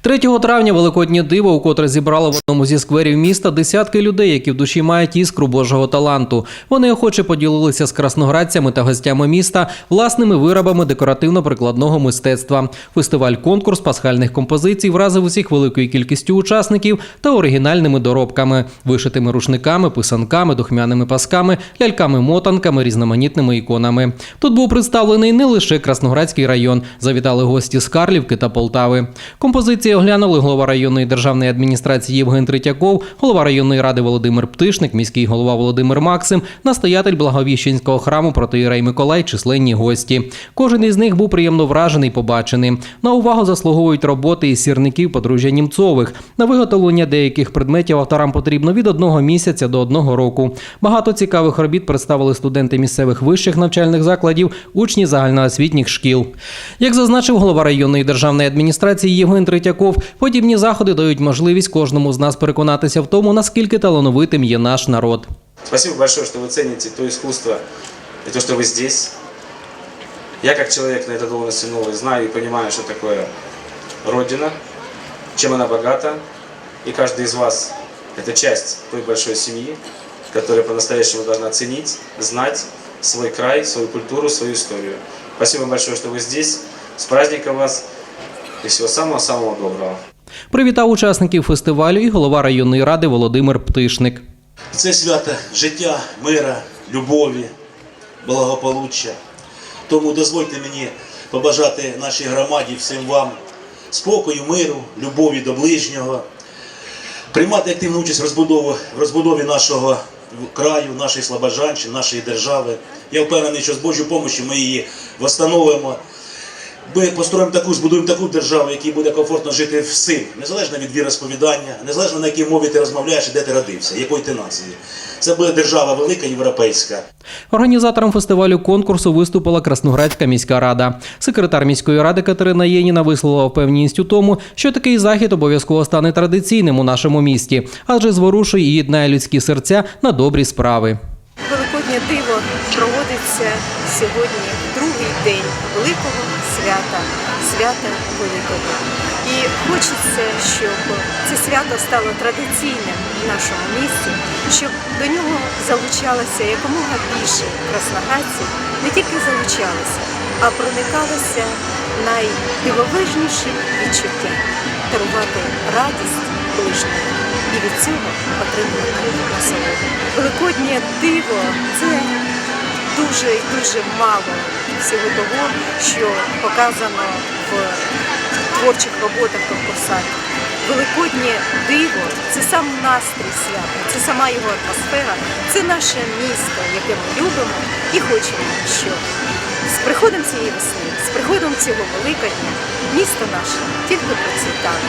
3 травня Великоднє диво укотре зібрало в одному зі скверів міста десятки людей, які в душі мають іскру Божого таланту. Вони охоче поділилися з красноградцями та гостями міста власними виробами декоративно-прикладного мистецтва. Фестиваль-конкурс пасхальних композицій вразив усіх великою кількістю учасників та оригінальними доробками, вишитими рушниками, писанками, духмяними пасками, ляльками-мотанками, різноманітними іконами. Тут був представлений не лише Красноградський район. Завітали гості з Карлівки та Полтави. Композиції оглянули голова районної державної адміністрації Євген Третьяков, голова районної ради Володимир Птишник, міський голова Володимир Максим, настоятель Благовіщенського храму протоїрей Миколай, численні гості. Кожен із них був приємно вражений побаченим. На увагу заслуговують роботи із сірників подружжя Німцових. На виготовлення деяких предметів авторам потрібно від одного місяця до одного року. Багато цікавих робіт представили студенти місцевих вищих навчальних закладів, учні загальноосвітніх шкіл. Як зазначив голова районної державної адміністрації Євген Третьяков, подібні заходи дають можливість кожному з нас переконатися в тому, наскільки талановитим є наш народ. Спасибо большое, что вы цените то искусство и то, что вы здесь. Я как человек на этой должности новый знаю и понимаю, что такое Родина, чем она богата. И каждый из вас – это часть той большой семьи, которая по-настоящему должна ценить, знать свой край, свою культуру, свою историю. Спасибо большое, что вы здесь. С праздником вас И всего самого-самого доброго. Привітав учасників фестивалю і голова районної ради Володимир Птишник. Це свято життя, мира, любові, благополуччя. Тому дозвольте мені побажати нашій громаді, всім вам спокою, миру, любові до ближнього, приймати активну участь в розбудові, в розбудові нашого краю, нашої Слобожанщини, нашої держави. Я впевнений, що з Божою допомогою ми її встановимо. Ми построїмо таку, збудуємо таку державу, якій буде комфортно жити всім, незалежно від віросповідання, незалежно на якій мові ти розмовляєш і де ти родився, якої ти нації. Це буде держава велика, європейська. Організатором фестивалю конкурсу виступила Красноградська міська рада. Секретар міської ради Катерина Єніна висловила впевненість у тому, що такий захід обов'язково стане традиційним у нашому місті, адже зворушує і єднає людські серця на добрі справи. Великоднє диво проводиться сьогодні другий день великого свята, свята Великого. І хочеться, щоб це свято стало традиційним в нашому місті, щоб до нього залучалося якомога більше красноградців, не тільки залучалися, а проникалися найдивовижніші відчуття, дарувати радість ближньому і від цього отримувати насолоду. Великоднє диво це дуже і дуже мало всього того, що показано в творчих роботах конкурсантів. Великоднє диво це сам настрій свята, це сама його атмосфера, це наше місто, яке ми любимо і хочемо, щоб з приходом цієї весни, з приходом цього Великодня місто наше тільки процвітало.